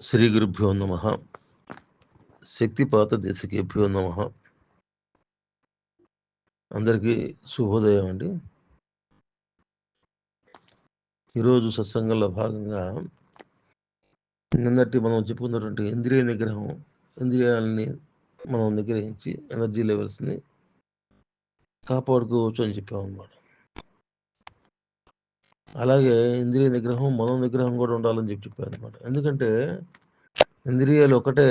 శ్రీ గురుభ్యో నమ. శక్తిపాత దేశకేభ్యో నమ. అందరికీ శుభోదయం అండి. ఈరోజు సత్సంగంలో భాగంగా నిన్నటి మనం చెప్పుకున్నటువంటి ఇంద్రియ నిగ్రహం ఇంద్రియాలని మనం నిగ్రహించి ఎనర్జీ లెవెల్స్ని కాపాడుకోవచ్చు అని చెప్పామన్నమాట. అలాగే ఇంద్రియ నిగ్రహం మనో నిగ్రహం కూడా ఉండాలని చెప్పి చెప్పాను అనమాట ఎందుకంటే ఇంద్రియాలు ఒకటే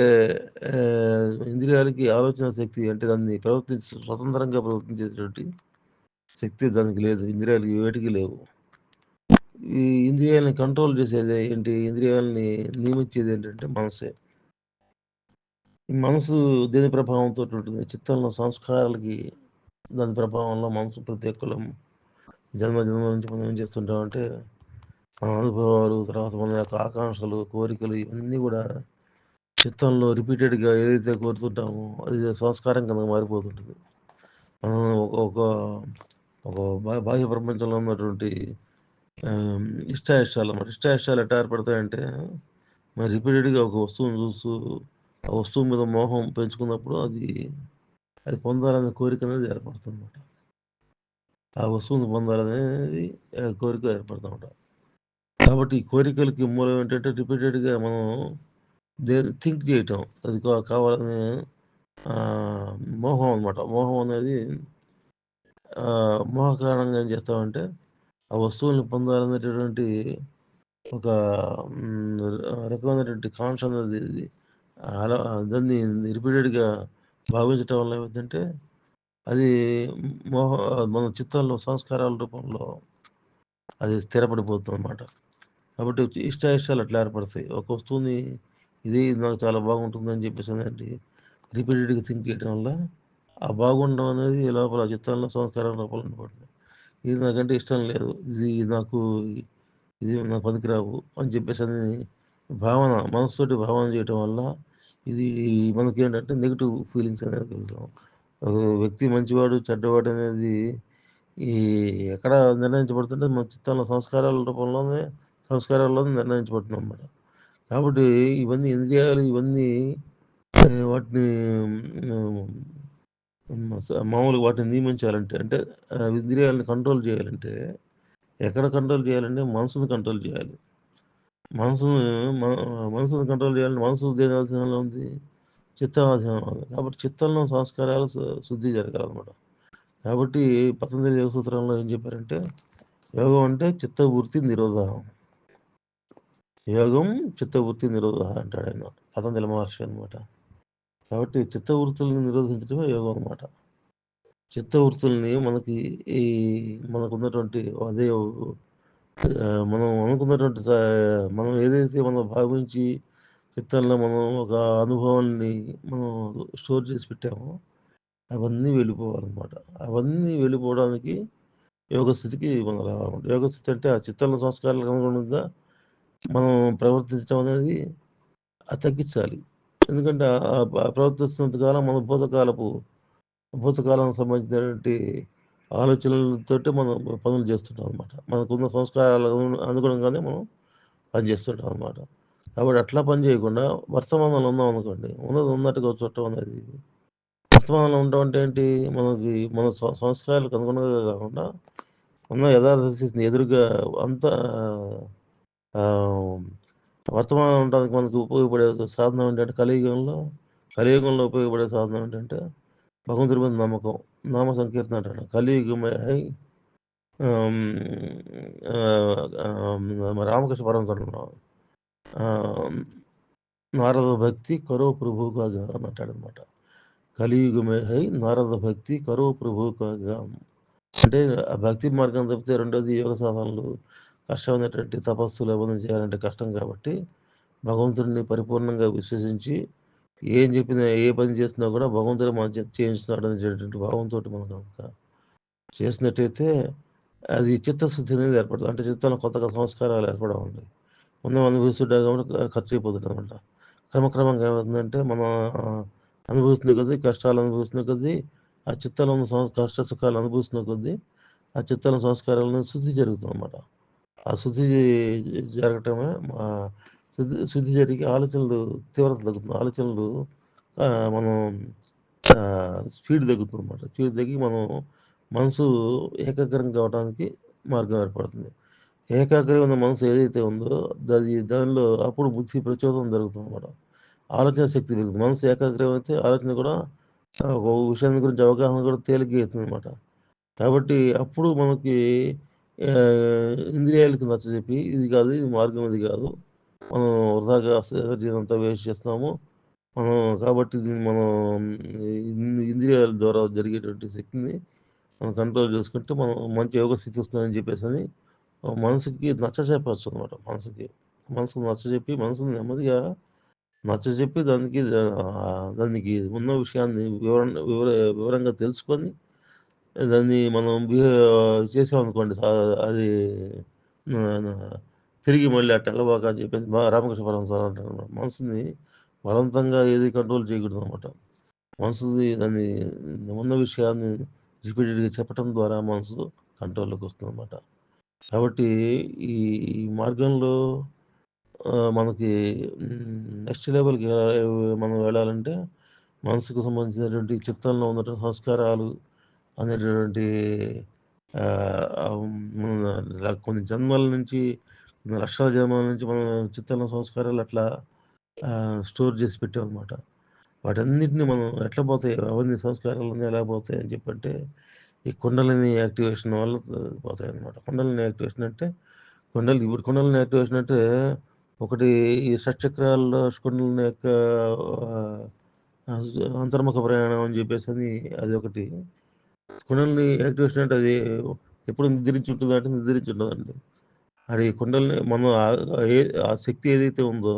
ఇంద్రియాలకి ఆలోచన శక్తి అంటే దాన్ని ప్రవర్తించ స్వతంత్రంగా ప్రవర్తించేటువంటి శక్తి దానికి లేదు. ఇంద్రియాలకి వేటికి లేవు. ఈ ఇంద్రియాలని కంట్రోల్ చేసేది ఏంటి? ఇంద్రియాలని నియమించేది ఏంటంటే మనసే. ఈ మనసు దేని ప్రభావంతో ఉంటుంది చిత్తంలో సంస్కారాలకి దాని ప్రభావంలో మనసు ప్రతి ఒక్కరు జన్మ జన్మ నుంచి మనం ఏం చేస్తుంటామంటే మన అనుభవాలు తర్వాత మన యొక్క ఆకాంక్షలు కోరికలు ఇవన్నీ కూడా చిత్తంలో రిపీటెడ్గా ఏదైతే కోరుతుంటామో అది సంస్కారం కింద మారిపోతుంటుంది. మనం ఒక ఒక ఒక బాహ్య ప్రపంచంలో ఉన్నటువంటి ఇష్టాయిష్టాలు అన్నమాట. ఇష్టాయిష్టాలు ఎట్లా ఏర్పడతాయంటే మరి రిపీటెడ్గా ఒక వస్తువును చూస్తూ ఆ వస్తువు మీద మోహం పెంచుకున్నప్పుడు అది అది పొందాలనే కోరిక అనేది ఏర్పడుతుంది అన్నమాట ఆ వస్తువుని పొందాలనేది కోరిక ఏర్పడుతూ ఉంటాం కాబట్టి ఈ కోరికలకి మూలం ఏంటంటే రిపీటెడ్గా మనం దే థింక్ చేయటం. అది కావాలని మోహం అన్నమాట. మోహం అనేది మోహ కారణంగా ఏం చేస్తామంటే ఆ వస్తువుల్ని పొందాలనేటటువంటి ఒక రకమైనటువంటి కాన్స్ అనేది అలా దాన్ని రిపీటెడ్గా భావించటం వల్ల ఏమిటంటే అది మోహ మన చిత్తంలో సంస్కారాల రూపంలో అది స్థిరపడిపోతుంది అనమాట కాబట్టి ఇష్ట ఇష్టాలు అట్లా ఏర్పడతాయి. ఒక వస్తువుని ఇది నాకు చాలా బాగుంటుంది అని చెప్పేసి అనేది రిపీటెడ్గా థింక్ చేయడం వల్ల ఆ బాగుండడం అనేది లోపల చిత్తంలో సంస్కారం లోపల ఉండబడుతుంది. ఇది నాకంటే ఇష్టం లేదు. ఇది నాకు ఇది నాకు పనికిరావు అని చెప్పేసి అని భావన మనసుతోటి భావన చేయటం వల్ల ఇది మనకి ఏంటంటే నెగిటివ్ ఫీలింగ్స్ అనేది కలుగుతాం ఒక వ్యక్తి మంచివాడు చెడ్డవాడు అనేది ఈ ఎక్కడ నిర్ణయించబడుతుంటే మన చిత్తాల సంస్కారాల రూపంలోనే సంస్కారాల్లోనే నిర్ణయించబడుతుంది అన్నమాట కాబట్టి ఇవన్నీ ఇంద్రియాలు ఇవన్నీ వాటిని మామూలుగా వాటిని నియమించాలంటే అంటే ఇంద్రియాలను కంట్రోల్ చేయాలంటే ఎక్కడ కంట్రోల్ చేయాలంటే మనసుని కంట్రోల్ చేయాలి. మనసును మన- మనసుని కంట్రోల్ చేయాలంటే మనసు దేని ఉంది? చిత్తం ఆధీనంలో కాబట్టి చిత్తంలో సంస్కారాలు శుద్ధి శుద్ధి జరగాలన్నమాట. కాబట్టి పతంజలి యోగ సూత్రంలో ఏం చెప్పారంటే యోగం అంటే చిత్తవృత్తి నిరోధం యోగం చిత్తవృత్తి నిరోధ అంటాడు ఆయన. పతంజలి మహర్షి అనమాట కాబట్టి చిత్తవృత్తులను నిరోధించడమే యోగం అనమాట చిత్తవృత్తుల్ని మనకి ఈ మనకున్నటువంటి అదే మనం అనుకున్నటువంటి మనం ఏదైతే మనం భావించి చిత్తంలో మనం ఒక అనుభవాన్ని మనం స్టోర్ చేసి పెట్టాము అవన్నీ వెళ్ళిపోవాలన్నమాట. అవన్నీ వెళ్ళిపోవడానికి యోగ స్థితికి మనం రావాలన్నమాట. యోగ స్థితి అంటే ఆ చిత్తంలో సంస్కారాలకు అనుగుణంగా మనం ప్రవర్తించడం అనేది తగ్గించాలి. ఎందుకంటే ఆ ప్రవర్తిస్తున్నంత కాలం మన భూతకాలపు భూతకాలం సంబంధించినటువంటి ఆలోచనలతో మనం పనులు చేస్తుంటాం అనమాట మనకున్న సంస్కారాలకు అనుగుణంగానే మనం పని చేస్తుంటాం అనమాట కాబట్టి అట్లా పని చేయకుండా వర్తమానంలో ఉన్నాం అనుకోండి. ఉన్నది ఉన్నట్టుగా చూడటం అనేది వర్తమానంలో ఉండటం అంటే ఏంటి? మనకి మన సం- సంస్కారాలకు అనుగుణంగా కాకుండా ఉన్న యథార్థ స్థితిని ఎదురుగా అంత వర్తమానం ఉండడానికి మనకు ఉపయోగపడే సాధనం ఏంటంటే కలియుగంలో కలియుగంలో ఉపయోగపడే సాధనం ఏంటంటే భగవంతుడి మీద నమ్మకం నామ సంకీర్తన అంటాడు కలియుగమే హై ఆమ్, రామకృష్ణ నారద భక్తి కరో ప్రభు కాగా అని కలియుగమే హై నారద భక్తి కరో ప్రభు కాగా అంటే ఆ భక్తి మార్గం తప్పితే రెండోది యోగ సాధనలు. కష్టమైనటువంటి తపస్సులు అవన్నీ చేయాలంటే కష్టం కాబట్టి భగవంతుడిని పరిపూర్ణంగా విశ్వసించి ఏం చెప్పినా ఏ పని చేసినా కూడా భగవంతుడు మన చేయించున్నాడు అనేటువంటి భావంతో మనం కనుక చేసినట్టయితే అది చిత్తశుద్ధి అనేది ఏర్పడుతుంది. అంటే చిత్తంలో కొత్తగా సంస్కారాలు ఏర్పడడం ఉంది మనం అనుభవిస్తుంటే కాబట్టి ఖర్చు అయిపోతుంది అనమాట క్రమక్రమంగా ఏమవుతుందంటే మనం అనుభవిస్తున్న కొద్దీ కష్టాలు అనుభవిస్తున్న కొద్దీ ఆ చిత్తంలో ఉన్న సం- కష్ట సుఖాలు అనుభవిస్తున్న కొద్దీ ఆ చిత్తంలో సంస్కారాలను శుద్ధి జరుగుతుంది అనమాట ఆ శుద్ధి జరగటమే మా శుద్ధి శుద్ధి జరిగి ఆలోచనలు తీవ్రత తగ్గుతుంది. ఆలోచనలు మనం స్పీడ్ తగ్గుతుంది అనమాట స్పీడ్ తగ్గి మనం మనసు ఏకాగ్రం కావడానికి మార్గం ఏర్పడుతుంది. ఏకాగ్రం ఉన్న మనసు ఏదైతే ఉందో దాని దానిలో అప్పుడు బుద్ధి ప్రచోదనం జరుగుతుంది అనమాట ఆలోచన శక్తి పెరుగుతుంది. మనసు ఏకాగ్రం అయితే ఆలోచన కూడా ఒక విషయాన్ని గురించి అవగాహన కూడా తేలిగ్గా అవుతుంది అనమాట కాబట్టి అప్పుడు మనకి ఇంద్రియాలకు ఇంద్రియాలకి నచ్చజెప్పి ఇది కాదు ఇది మార్గం ఇది కాదు మనం వృధాగా జీవితంతో వేస్ట్ చేస్తున్నాము. మనం కాబట్టి దీన్ని మనం ఇంద్రియాల ద్వారా జరిగేటువంటి శక్తిని మనం కంట్రోల్ చేసుకుంటే మనం మంచి యోగ స్థితి వస్తుందని చెప్పేసి అని మనసుకి నచ్చ చెప్పచ్చు అనమాట మనసుకి. మనసుకు నచ్చ చెప్పి మనసుని నెమ్మదిగా నచ్చ చెప్పి దానికి దానికి ఉన్న విషయాన్ని వివరణ వివర వివరంగా తెలుసుకొని దాన్ని మనం బిహేవ్ చేసామనుకోండి అది తిరిగి మళ్ళీ అట్ట వెళ్ళబాక అని చెప్పేసి బా రామకృష్ణ పరమహంస అంటారు మనసుని బలవంతంగా ఏది కంట్రోల్ చేయకూడదు అనమాట మనసుది దాన్ని ఉన్న విషయాన్ని రిపీటెడ్గా చెప్పటం ద్వారా మనసు కంట్రోల్లోకి వస్తుంది అనమాట కాబట్టి ఈ ఈ మార్గంలో మనకి నెక్స్ట్ లెవెల్కి మనం వెళ్ళాలంటే మనసుకు సంబంధించినటువంటి చిత్తంలో ఉన్నటువంటి సంస్కారాలు అనేటటువంటి కొన్ని జన్మల నుంచి కొన్ని లక్షల జన్మల నుంచి మన చిత్తంలో సంస్కారాలు అట్లా స్టోర్ చేసి పెట్టామన్నమాట. వాటన్నిటిని మనం ఎట్లా పోతాయి? అవన్నీ సంస్కారాలు ఎలా పోతాయి అని చెప్పంటే ఈ కుండలిని యాక్టివేషన్ వల్ల పోతాయి అనమాట కుండలిని యాక్టివేషన్ అంటే కుండలి ఇప్పుడు కుండలిని యాక్టివేషన్ అంటే ఒకటి ఈ షట్చక్రాల్లో కుండలిని యొక్క అంతర్ముఖ ప్రయాణం అని చెప్పేసి అని అది ఒకటి. కుండలిని యాక్టివేషన్ అంటే అది ఎప్పుడు నిద్రించి ఉంటుంది అంటే నిద్రించి ఉంటుందండి అది కుండలిని మనం ఆ- ఏ- ఆ శక్తి ఏదైతే ఉందో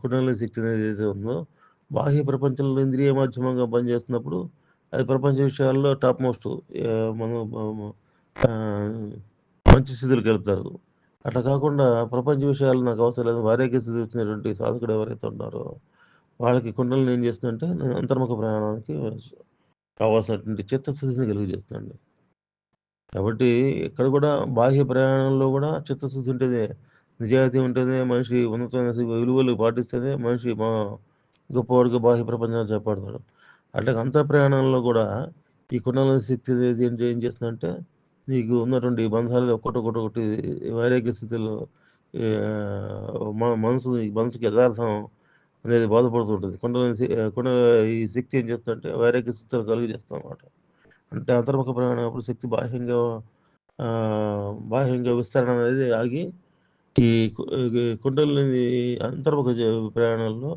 కుండలిని శక్తి అనేది ఏదైతే ఉందో బాహ్య ప్రపంచంలో ఇంద్రియ మాధ్యమంగా పనిచేస్తున్నప్పుడు అది ప్రపంచ విషయాల్లో టాప్ మోస్ట్ మనం మంచి స్థితిలోకి వెళ్తారు అట్లా కాకుండా ప్రపంచ విషయాలు నాకు అవసరం లేదు. వారేకి స్థితి వచ్చినటువంటి సాధకుడు ఎవరైతే ఉన్నారో వాళ్ళకి కుండలను ఏం చేస్తుందంటే అంతర్ముఖ ప్రయాణానికి కావాల్సినటువంటి చిత్తశుద్ధిని కలుగజేస్తుందండి. కాబట్టి ఇక్కడ కూడా బాహ్య ప్రయాణంలో కూడా చిత్తశుద్ధి ఉంటేనే నిజాయితీ ఉంటేనే మనిషి ఉన్నతమైన విలువలు పాటిస్తేనే మనిషి మా గొప్పవాడికి బాహ్య ప్రపంచాన్ని చేపడతాడు. అట్లా అంతర్ ప్రయాణంలో కూడా ఈ కుండల శక్తి ఏంటి ఏం చేస్తుందంటే నీకు ఉన్నటువంటి బంధాలు ఒక్కొక్కటి ఒకటి వైరాగ్య స్థితిలో మనసు మనసుకి యథార్థం అనేది బాధపడుతుంటుంది కుండల కుండ ఈ శక్తి ఏం చేస్తుందంటే వైరాగ్య స్థితిలో కలుగు చేస్తాం అన్నమాట. అంటే అంతర్ముఖ ప్రయాణం అప్పుడు శక్తి బాహ్యంగా బాహ్యంగా విస్తరణ అనేది ఆగి ఈ కుండలని అంతర్ముఖ ప్రయాణంలో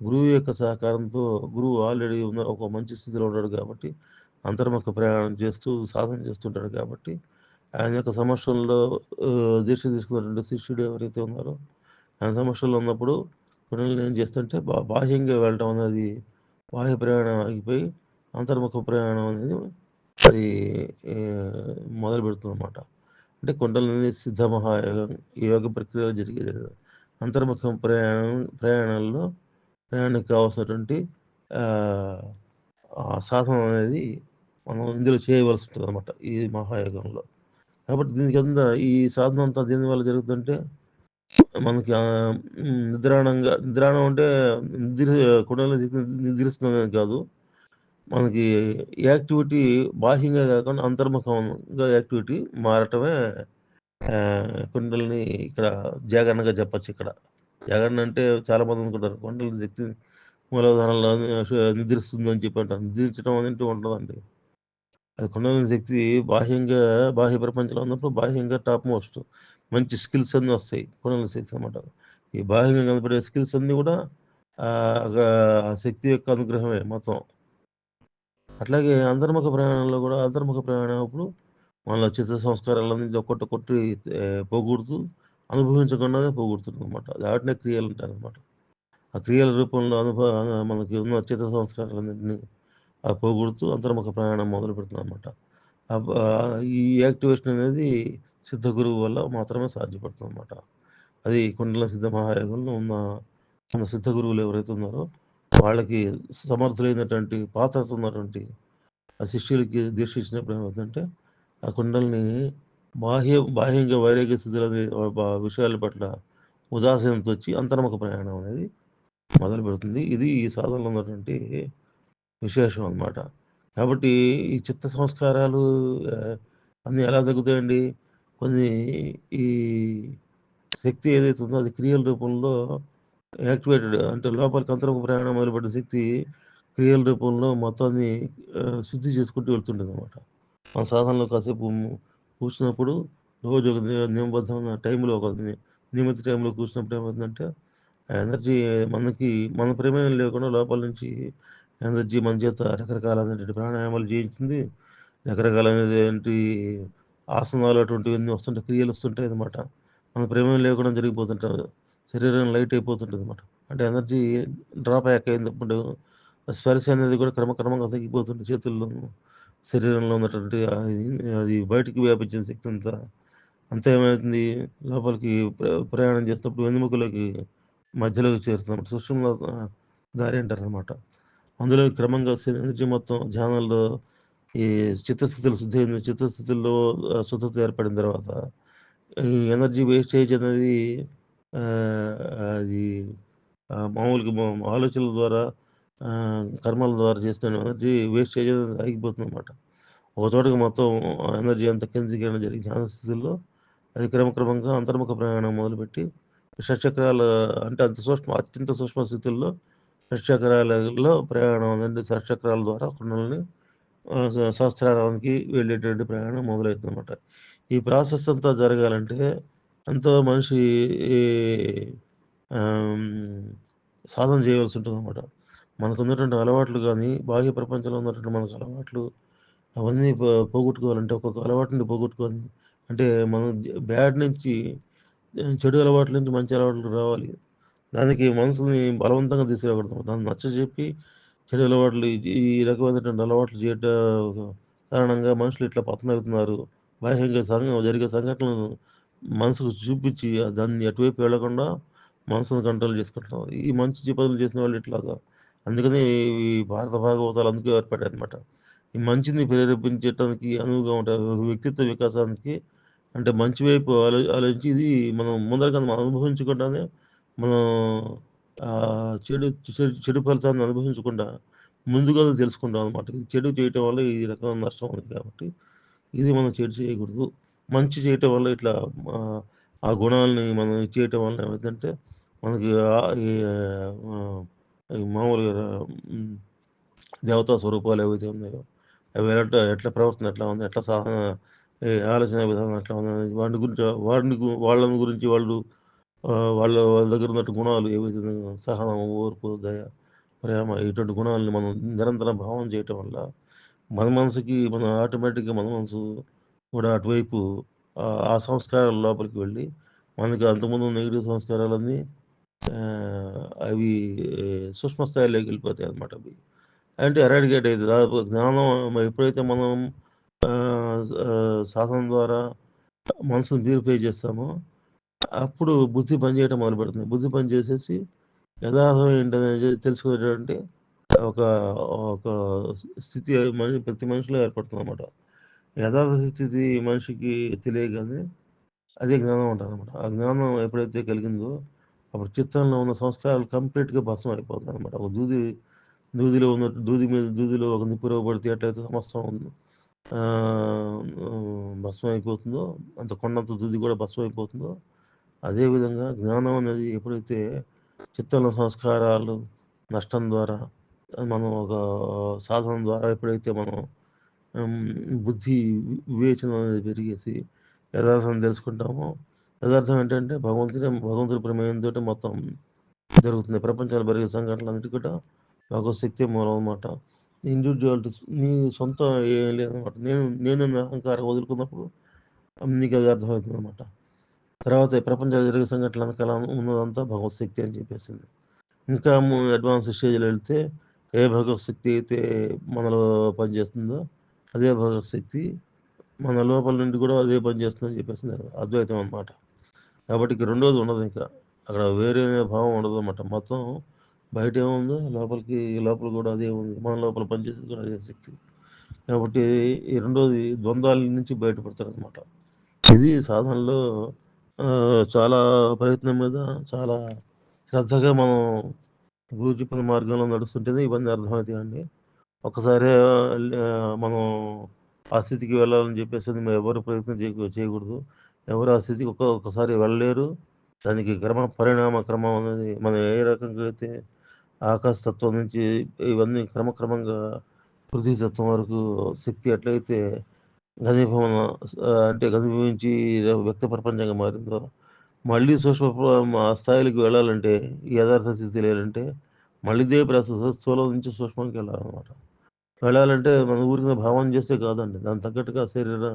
గురువు యొక్క సహకారంతో గురువు ఆల్రెడీ ఉన్న ఒక మంచి స్థితిలో ఉన్నాడు కాబట్టి అంతర్ముఖ ప్రయాణం చేస్తూ సాధన చేస్తుంటాడు కాబట్టి ఆయన యొక్క సమస్యల్లో దీక్ష తీసుకున్నటువంటి శిష్యుడు ఎవరైతే ఉన్నారో ఆయన సమస్యల్లో ఉన్నప్పుడు కుండలిని ఏం చేస్తుంటే బా బాహ్యంగా వెళ్ళటం అనేది బాహ్య ప్రయాణం ఆగిపోయి అంతర్ముఖ ప్రయాణం అనేది అది మొదలు పెడుతుంది అనమాట అంటే కుండలని సిద్ధ మహాయోగం ఈ యోగ ప్రక్రియలో జరిగేది. అంతర్ముఖం ప్రయాణం ప్రయాణాల్లో ప్రయాణానికి కావాల్సినటువంటి ఆ, సాధన అనేది మనం ఇందులో చేయవలసి ఉంటుంది అనమాట ఈ మహాయోగంలో. కాబట్టి దీని కింద ఈ సాధన అంతా దీనివల్ల జరుగుతుందంటే మనకి నిద్రాణంగా నిద్రాణం అంటే నిద్ర కుండలిని శక్తి నిద్రిస్తుందని కాదు. మనకి యాక్టివిటీ బాహ్యంగా కాకుండా అంతర్ముఖంగా యాక్టివిటీ మారటమే కుండల్ని ఇక్కడ జాగరణగా చెప్పచ్చు ఇక్కడ. జాగరణ అంటే చాలా మంది అనుకుంటారు కొండల శక్తి మూలధనంలో నిద్రిస్తుంది అని చెప్పి అంటారు. నిద్రించడం అనేది ఉంటుందండి అది కుండలిని శక్తి బాహ్యంగా బాహ్య ప్రపంచంలో ఉన్నప్పుడు బాహ్యంగా టాప్ మోస్ట్. మంచి స్కిల్స్ అన్నీ వస్తాయి కొండల శక్తి అన్నమాట ఈ బాహ్యంగా కనపడే స్కిల్స్ అన్నీ కూడా ఆ శక్తి యొక్క అనుగ్రహమే మొత్తం. అట్లాగే అంతర్ముఖ ప్రయాణంలో కూడా అంతర్ముఖ ప్రయాణం అప్పుడు మనలో చిత్త సంస్కారాలన్నీ కొట్ట కొట్టి పోగొడుతూ అనుభవించకుండానే పోగొడుతుంది అనమాట వాటినే క్రియలు ఉంటాయి అనమాట ఆ క్రియల రూపంలో అనుభవ మనకి ఉన్న చిత్త సంస్కారాలన్నింటినీ ఆ పోగొడుతూ అంతర్ముఖ ప్రయాణం మొదలు పెడుతుంది అనమాట ఈ యాక్టివేషన్ అనేది సిద్ధ గురువు వల్ల మాత్రమే సాధ్యపడుతుంది అనమాట అది కుండల సిద్ధ మహాయోగంలో ఉన్న మన సిద్ధ గురువులు ఎవరైతే ఉన్నారో వాళ్ళకి సమర్థులైనటువంటి పాత్రత ఉన్నటువంటి ఆ శిష్యులకి దీక్ష ఇచ్చినప్పుడు ఏమవుతుందంటే ఆ కుండల్ని బాహ్య బాహ్యంగా వైరాగ్య స్థితులు విషయాల పట్ల ఉదాసీనత వచ్చి అంతర్ముఖ ప్రయాణం అనేది మొదలు పెడుతుంది. ఇది ఈ సాధనలో ఉన్నటువంటి విశేషం అన్నమాట. కాబట్టి ఈ చిత్త సంస్కారాలు అన్నీ ఎలా తగ్గుతాయండి? కొన్ని ఈ శక్తి ఏదైతే ఉందో అది క్రియల రూపంలో యాక్టివేటెడ్ అంటే లోపలికి అంతర్ముఖ ప్రయాణం మొదలుపెట్టిన శక్తి క్రియల రూపంలో మొత్తాన్ని శుద్ధి చేసుకుంటూ వెళ్తుంటుంది అనమాట మన సాధనలో కాసేపు కూర్చున్నప్పుడు రోజు ఒక నియమబద్ధమైన టైంలో ఒక నియమిత టైంలో కూర్చున్నప్పుడు ఏమవుతుందంటే ఆ ఎనర్జీ మనకి మన ప్రమేయం లేకుండా లోపల నుంచి ఎనర్జీ మన చేత రకరకాలైనటువంటి ప్రాణాయామాలు చేయించింది. రకరకాలైనటువంటి ఆసనాలు అటువంటివన్నీ వస్తుంటాయి క్రియలు వస్తుంటాయి అనమాట మన ప్రమేయం లేకుండా జరిగిపోతుంటారు శరీరం లైట్ అయిపోతుంటుంది అనమాట అంటే ఎనర్జీ డ్రాప్ అయ్యాక అయినప్పుడు స్పర్శ అనేది కూడా క్రమక్రమంగా తగ్గిపోతుంది చేతుల్లో శరీరంలో ఉన్నటువంటి అది బయటికి వ్యాపించిన శక్తి అంతా అంతా ఏమవుతుంది లోపలికి ప్ర- ప్రయాణం చేస్తున్నప్పుడు వెన్నుముకలోకి మధ్యలోకి చేరుతున్నప్పుడు సుషుమ్న దారి అంటారు అనమాట అందులో క్రమంగా ఎనర్జీ మొత్తం ధ్యానంలో ఈ చిత్తస్థితులు శుద్ధి చిత్తస్థితుల్లో శుద్ధత ఏర్పడిన తర్వాత ఈ ఎనర్జీ వేస్టేజ్ అనేది అది మామూలుగా ఆలోచనల ద్వారా కర్మల ద్వారా చేస్తున్న ఎనర్జీ వేస్టేజ్ అనేది ఆగిపోతుంది అనమాట ఒక చోటకి మొత్తం ఎనర్జీ అంత కిందికి జరిగిన ధ్యాన స్థితుల్లో అది క్రమక్రమంగా అంతర్ముఖ ప్రయాణం మొదలుపెట్టి షట్చక్రాల అంటే అంత సూక్ష్మ అత్యంత సూక్ష్మ స్థితుల్లో షట్చక్రాలలో ప్రయాణం అనేది షట్చక్రాల ద్వారా కుండలని సహస్రానికి సహస్రారానికి వెళ్ళేటువంటి ప్రయాణం మొదలవుతుంది అనమాట ఈ ప్రాసెస్ అంతా జరగాలంటే ఎంతో మనిషి సాధన చేయవలసి ఉంటుంది అనమాట మనకు ఉన్నటువంటి అలవాట్లు కానీ బాహ్య ప్రపంచంలో ఉన్నటువంటి మనకు అలవాట్లు అవన్నీ పోగొట్టుకోవాలంటే ఒక్కొక్క అలవాటుని పోగొట్టుకొని అంటే మనం బ్యాడ్ నుంచి చెడు అలవాట్ల నుంచి మంచి అలవాట్లు రావాలి. దానికి మనసుని బలవంతంగా తీసుకురాకూడదు. దాన్ని నచ్చ చెప్పి చెడు అలవాట్లు ఈ- రకమైనటువంటి అలవాట్లు చేయటం కారణంగా మనుషులు ఇట్లా పతనం అవుతున్నారు బాహ్యంగా సంఘం జరిగే సంఘటనలను మనసుకు చూపించి దాన్ని అటువైపు వెళ్ళకుండా మనసును కంట్రోల్ చేసుకుంటున్నారు. ఈ మంచి పనులు చేసిన వాళ్ళు ఇట్లాగా. అందుకని ఈ భారత భాగవతాలు అందుకే ఏర్పడాయి అనమాట ఈ మంచిని ప్రేరేపించడానికి అనువుగా ఉంటాయి ఒక వ్యక్తిత్వ వికాసానికి అంటే మంచి వైపు ఆలో ఆలోచించి ఇది మనం ముందరగా మనం అనుభవించకుండానే మనం చెడు చెడు చెడు ఫలితాన్ని అనుభవించకుండా ముందుగా తెలుసుకుంటాం అనమాట ఇది చెడు చేయటం వల్ల ఈ రకమైన నష్టం ఉంది కాబట్టి ఇది మనం చెడు చేయకూడదు. మంచి చేయటం వల్ల ఇట్లా ఆ, గుణాలని మనం చేయటం వల్ల ఏమైందంటే మనకి మామూలుగా దేవతా స్వరూపాలు ఏవైతే ఉన్నాయో అవి ఎట్లా ఎట్లా ప్రవర్తన ఎట్లా ఉంది ఎట్లా సాధన ఆలోచన విధానం ఎట్లా ఉంది అనేది వాటి గురించి వాడిని వాళ్ళని గురించి వాళ్ళు వాళ్ళ వాళ్ళ దగ్గర ఉన్నట్టు గుణాలు ఏవైతే సహనం ఓర్పు దయ ప్రేమ ఇటువంటి గుణాలను మనం నిరంతరం భావం చేయటం వల్ల మన మనసుకి మన ఆటోమేటిక్గా మన మనసు కూడా అటువైపు ఆ సంస్కారాల లోపలికి వెళ్ళి మనకి అంతకుముందు నెగిటివ్ సంస్కారాలన్నీ అవి సూక్ష్మ స్థాయిలోకి వెళ్ళిపోతాయి అన్నమాట అవి. అంటే ఎరాడికేట్ అవుతుంది దాదాపు జ్ఞానం ఎప్పుడైతే మనం సాధన ద్వారా మనసును ప్యూరిఫై చేస్తామో అప్పుడు బుద్ధి పనిచేయటం మొదలు పెడుతుంది బుద్ధి పని చేసేసి యథార్థం ఏంటనేది తెలుసుకునేటువంటి ఒక ఒక స్థితి మనిషి ప్రతి మనిషిలో ఏర్పడుతుంది అనమాట యథార్థ స్థితి మనిషికి తెలియగానే అదే జ్ఞానం అంటారు అనమాట ఆ జ్ఞానం ఎప్పుడైతే కలిగిందో అప్పుడు చిత్తంలో ఉన్న సంస్కారాలు కంప్లీట్గా భస్మం అయిపోతాయి అనమాట ఒక దూది దూదిలో ఉన్న దూది మీద దూదిలో ఒక నిప్పురవ పడితే ఎట్లయితే సమస్తం ఉంది, భస్మం అయిపోతుందో అంత కొండంత దూది కూడా భస్మం అయిపోతుందో అదేవిధంగా జ్ఞానం అనేది ఎప్పుడైతే చిత్తంలో సంస్కారాలు నష్టం ద్వారా మనం ఒక సాధన ద్వారా ఎప్పుడైతే మనం బుద్ధి వివేచన అనేది పెరిగేసి యథార్థం తెలుసుకుంటామో యథార్థం ఏంటంటే భగవంతుని భగవంతుడి ప్రమేయంతో మొత్తం జరుగుతుంది. ప్రపంచాలు జరిగే సంఘటనలు అన్నిటి కూడా భగవత్ శక్తి మూలం అనమాట ఇండివిజువాలిటీస్ నీ సొంత ఏం లేదనమాట నేను నేను అహంకారం వదులుకున్నప్పుడు నీకు అది అర్థమవుతుంది అనమాట తర్వాత ప్రపంచాలు జరిగే సంఘటనలు వెనకాల ఉన్నదంతా భగవత్ శక్తి అని చెప్పేసింది. ఇంకా అడ్వాన్స్ స్టేజ్లో వెళ్తే ఏ భగవత్ శక్తి అయితే మనలో పనిచేస్తుందో అదే భగవత్ శక్తి మన లోపల నుండి కూడా అదే పనిచేస్తుందని చెప్పేసింది. అద్వైతం అన్నమాట. కాబట్టి రెండోది ఉండదు ఇంకా. అక్కడ వేరే భావం ఉండదు అనమాట మొత్తం బయట ఏముందో లోపలికి లోపల కూడా అదే ఉంది. మన లోపల పనిచేసేది కూడా అదే శక్తి. కాబట్టి ఈ రెండోది ద్వంద్వాల నుంచి బయటపడతారు అనమాట ఇది సాధనలో చాలా ప్రయత్నం మీద చాలా శ్రద్ధగా మనం గురువు చెప్పిన మార్గంలో నడుస్తుంటేనే ఇవన్నీ అర్థమవుతాయండి. ఒక్కసారే ఆహ్, మనం ఆ స్థితికి వెళ్ళాలని చెప్పేసి మనం ఎవరు ప్రయత్నం చేయకూడదు. ఎవరు ఆ స్థితికి ఒక్కొక్కసారి వెళ్ళలేరు. దానికి క్రమ పరిణామ క్రమం అనేది మనం ఏ రకంగా అయితే ఆకాశతత్వం నుంచి ఇవన్నీ క్రమక్రమంగా పృథ్వీ తత్వం వరకు శక్తి ఎట్లయితే ఘనీభవన అంటే ఘనీభవించి వ్యక్త ప్రపంచంగా మారిందో, మళ్ళీ సూక్ష్మ స్థాయిలకు ఆ వెళ్ళాలంటే, ఈ యథార్థ స్థితి తెలియాలంటే, మళ్ళీ ఇదే ప్రాసెస్ స్థూలం నుంచి సూక్ష్మంకి వెళ్ళాలన్నమాట వెళ్ళాలంటే మనం ఊరికి భావన చేస్తే కాదండి. దానికి తగ్గట్టుగా శరీర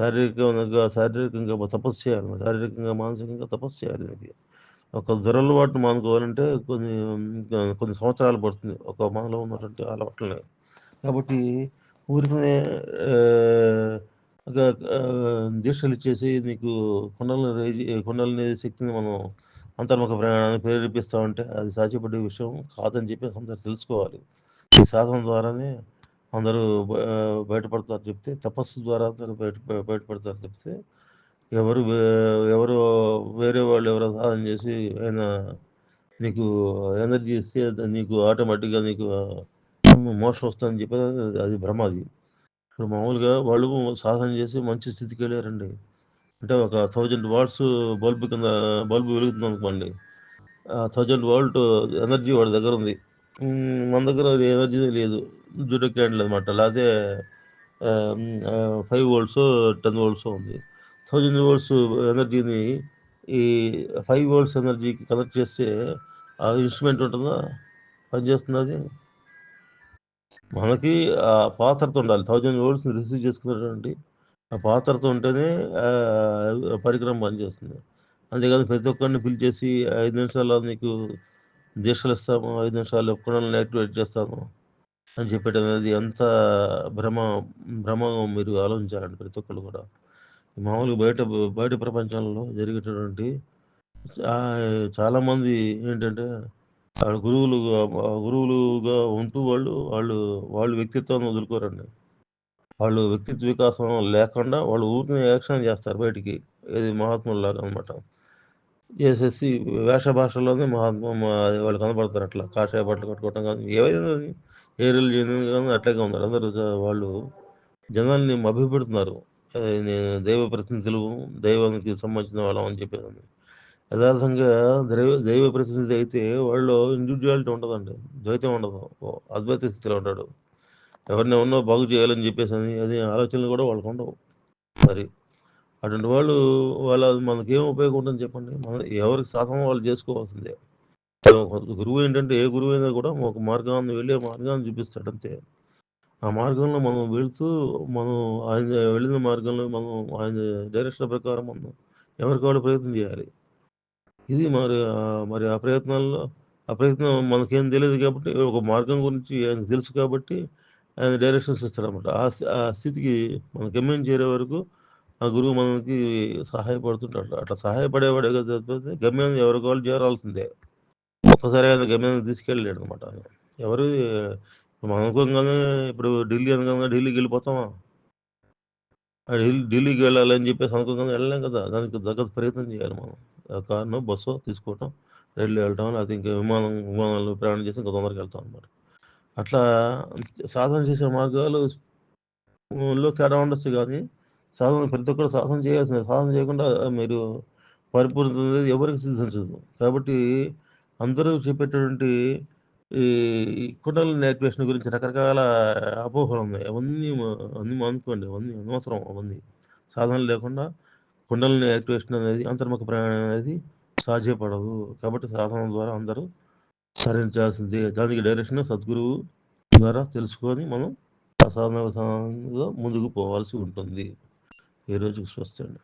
శారీరకంగా శారీరకంగా తపస్సు చేయాలి. శారీరకంగా, మానసికంగా తపస్సు చేయాలి దీనికి. ఒక దురలవాటును మానుకోవాలంటే కొన్ని కొన్ని సంవత్సరాలు పడుతుంది. ఒక మనలో ఉన్నటువంటి అలవాట్లని. కాబట్టి ఊరికనే ఆహ్, ఒక నీకు కుండలని రేజి శక్తిని మనం అంతర్ముఖ ప్రయాణాన్ని ప్రేరేపిస్తామంటే అది సాధ్యపడే విషయం కాదని చెప్పేసి అందరు తెలుసుకోవాలి. ఈ సాధన ద్వారానే అందరూ బయటపడతారు చెప్తే, తపస్సు ద్వారా అందరూ బయట బయటపడతారు చెప్తే, ఎవరు ఎవరు వేరే వాళ్ళు ఎవరో సాధన చేసి ఆయన నీకు ఎనర్జీ ఇస్తే నీకు ఆటోమేటిక్‌గా నీకు మోక్షం వస్తుందని చెప్పేది అది భ్రమ అది. ఇప్పుడు మామూలుగా వాళ్ళు సాధన చేసి మంచి స్థితికెళ్ళారండి. అంటే ఒక థౌజండ్ వాట్స్ బల్బ్ కింద బల్బ్ వెలుగుతుందనుకోండి. ఆ 1000 వోల్ట్ ఎనర్జీ వాడి దగ్గర ఉంది మన దగ్గర ఎనర్జీ లేదు. జూటో క్యాండిల్ అనమాట. లేతే ఆహ్, హ్మ్. ఆహ్, 5 వోల్ట్సో, 10 వోల్ట్సో ఉంది. థౌజండ్ వోల్ట్స్ ఎనర్జీని ఈ ఫైవ్ వోల్ట్స్ ఎనర్జీకి కనెక్ట్ చేస్తే ఆ ఇన్‌స్ట్రుమెంట్ ఉంటుందా? పనిచేస్తుంది మనకి ఆ పాత్రత ఉండాలి. థౌజండ్ వోల్ట్స్‌ని రిసీవ్ చేసుకున్నటువంటి ఆ పాత్రత ఉంటేనే పరికరం పనిచేస్తుంది. అంతేకాదు ప్రతి ఒక్కరిని పిలిచేసి ఐదు నిమిషాల్లో నీకు దీక్షలిస్తాము. 5 నిమిషాల్లో కుండలిని యాక్టివేట్ చేస్తాము అని చెప్పేయటమనేది ఎంత భ్రమ భ్రమ మీరు ఆలోచించాలండి ప్రతి ఒక్కరు కూడా. మామూలుగా బయట బయట ప్రపంచంలో జరిగేటటువంటి చాలామంది ఏంటంటే ఆడ గురువులుగా గురువులుగా ఉంటూ వాళ్ళు, వాళ్ళు వాళ్ళు వ్యక్తిత్వాన్ని వదులుకోరండి. వాళ్ళు వ్యక్తిత్వ వికాసం లేకుండా వాళ్ళు ఊరిని యాక్షన్ చేస్తారు బయటికి. ఏది మహాత్ముల్లాగా అనమాట. చేసేసి వేష భాషలోనే మహాత్మ వాళ్ళు కనపడతారు అట్లా. కాషాయ బట్టలు కట్టుకోవటం కానీ ఏవైనా ఏ రిలిజియన్ కానీ అట్లాగే ఉన్నారు. అందరూ వాళ్ళు జనాల్ని మభ్యపెడుతున్నారు. నేను దైవ ప్రతినిధులు, దైవానికి సంబంధించిన వాళ్ళం అని చెప్పేదాన్ని యథార్థంగా ద్రైవ దైవ ప్రతినిధి అయితే వాళ్ళు ఇండివిజువాలిటీ ఉండదండి. ద్వైతం ఉండదు. అద్వైత స్థితిలో ఉంటాడు. ఎవరిని ఉన్నో బాగు చేయాలని చెప్పేసి అని అది ఆలోచనలు కూడా వాళ్ళకు ఉండవు మరి అటువంటి వాళ్ళు వాళ్ళ మనకేం ఉపయోగం ఉంటుందని చెప్పండి. మన ఎవరికి సాధన వాళ్ళు చేసుకోవాల్సిందే. గురువు ఏంటంటే ఏ గురువు అయినా కూడా ఒక మార్గాన్ని వెళ్ళే మార్గాన్ని చూపిస్తాడు అంతే. ఆ మార్గంలో మనం వెళ్తూ మనం ఆయన వెళ్ళిన మార్గంలో మనం ఆయన డైరెక్షన్ ప్రకారం మనం ఎవరికి వాళ్ళు ప్రయత్నం చేయాలి. ఇది మరి మరి ఆ ప్రయత్నాల్లో ఆ ప్రయత్నం మనకేం తెలియదు కాబట్టి ఒక మార్గం గురించి ఆయనకు తెలుసు కాబట్టి ఆయన డైరెక్షన్స్ ఇస్తాడనమాట. ఆ స్థి ఆ స్థితికి మనం గమ్యం చేరే వరకు ఆ గురువు మనకి సహాయపడుతుంటాడు. అట్లా సహాయపడేవాడే కదా గమ్యం ఎవరికి వాళ్ళు చేరాల్సిందే. ఒక్కసారి ఆయన గమ్యాన్ని తీసుకెళ్ళలేడు అనమాట ఎవరు మనం ఇప్పుడు ఢిల్లీ అనగానే ఢిల్లీకి వెళ్ళిపోతామా? ఆ ఢిల్లీ ఢిల్లీకి వెళ్ళాలని చెప్పేసి అనుకోగానే వెళ్ళలేం కదా! దానికి తగ్గ ప్రయత్నం చేయాలి మనం. కార్ను బస్సు తీసుకోవటం, రైళ్ళు వెళ్ళటం లేకపోతే ఇంకా విమానం విమానంలో ప్రయాణం చేసి ఇంకా తొందరగా వెళ్తాం అనమాట. అట్లా సాధన చేసే మార్గాలు లో తేడా ఉండొచ్చు కానీ సాధన ప్రతి ఒక్కరు సాధన చేయాల్సింది సాధన చేయకుండా మీరు పరిపూర్ణత అనేది ఎవరికీ సిద్ధించదు. కాబట్టి అందరూ చెప్పేటటువంటి ఈ కుండల నేర్పేషన్ గురించి రకరకాల అపోహలు ఉన్నాయి అవన్నీ అన్నీ అనుకోండి అవన్నీ అనవసరం అవన్నీ. సాధన లేకుండా కుండలని యాక్టివేషన్ అనేది అంతర్ముఖ ప్రయాణం అనేది సాధ్యపడదు. కాబట్టి సాధన ద్వారా అందరూ తరించాల్సిందే. దానికి డైరెక్షన్ సద్గురువు ద్వారా తెలుసుకొని మనం ఆ సాధన ముందుకు పోవాల్సి ఉంటుంది. ఈ రోజుకి స్వస్తి అండి.